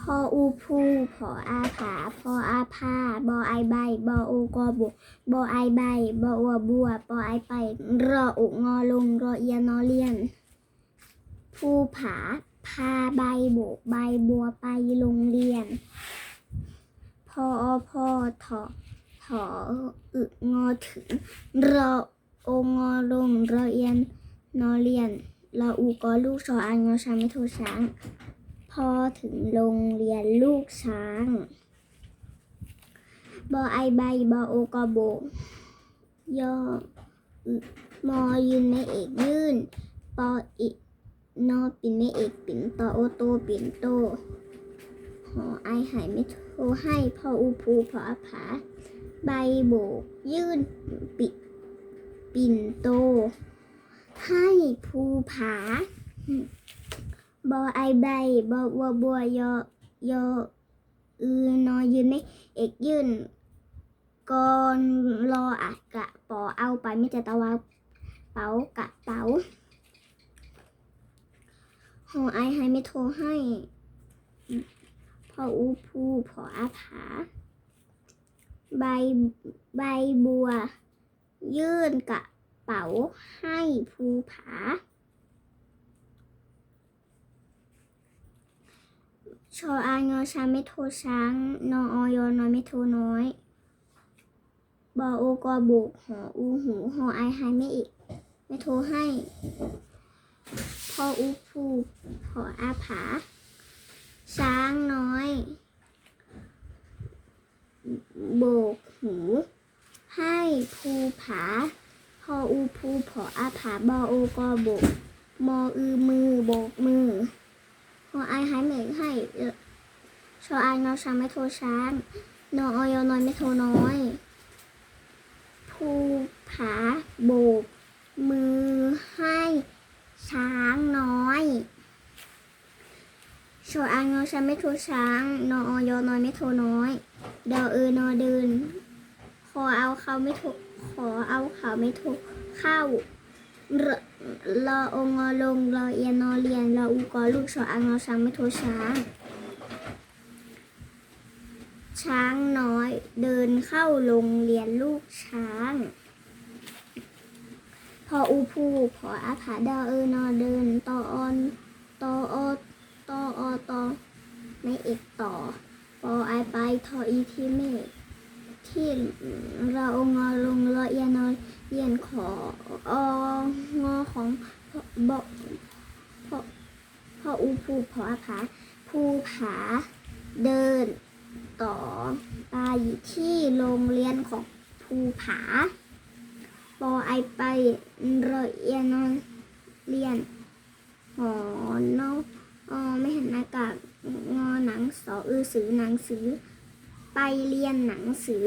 พออูพูพออาผาพออาพาบอไอใบบอโอกอบกบอไอใบบออวบัวปอไอไป รออุงอลงรอเอียนอเลียนภูผาพาใบโบกใบบัวไปโรงเรียน พออพอถอถออึงอถึง รอองอลงรอเอียนนอเลียนรออูกอลูกชออันงอชาไม่โทช้าง อถึงโรงเรียนลูกช้าง บอไอใบบอโอกอโบย่อมอยืนไม่เอกยื่น ปออินอปินไม่เอกปินตอโอโตปินโต หอไอหายไม่โทให้พออูพูพออาผาใบโบกยื่นปิปินโต ให้ภูผา บอไอใบบอวัวบัวยอยออือนอยืนไม่เอกยืนกอนรออะกะปอเอาไปไม่จะตะวาเป๋ากะเป๋าหอไอให้ไม่โทรให้พออูพูพออาผา ใบใบบัว ยื่นกะเป๋าให้ภูผา ชออางอชาไม่โทช้าง นอออยน้อยไม่โทน้อย บอโอกอบุกหออูหูหอไอไฮไม่อีก ไม่โทรให้พออูผูพออาผา ช้างน้อย โบกหู ให้ภูผา พออูภูพออาผา บอโอกอบุกมออือมือโบกมือ หอไอหายเหม็นให้เอ่อชอไอนช้างไม่โทรช้างนอออยน้อยไม่โทรน้อย ภูผาโบก มือให้ช้างน้อยชออานอช้างไม่โทรช้างนอออยน้อยไม่โทรน้อยเดอเออนอเดินขอเอาเขาไม่โทรขอเอาเขาไม่โทรเข้า รรอองอลงรอเอียนอเรียนรออูกอลูกชออังอช้างไม่โทช้าง ช้างน้อยเดินเข้าโรงเรียนลูกช้าง พออูพูพออาผาดอเออนอเดินตอออนตออตออตอไม่เอกต่อปอไอไปทออีที่เมฆที่เราองอลงรอเอียนอ เรียนขอองอของบพอพออูภูพออาผาภูผาเดินต่อไปที่โรงเรียนของภูผาปอไอไปรอเอียนอนเรียนหอนออไม่เห็นหน้ากากงอหนังสออือสือหนังสือ ไปเรียนหนังสือ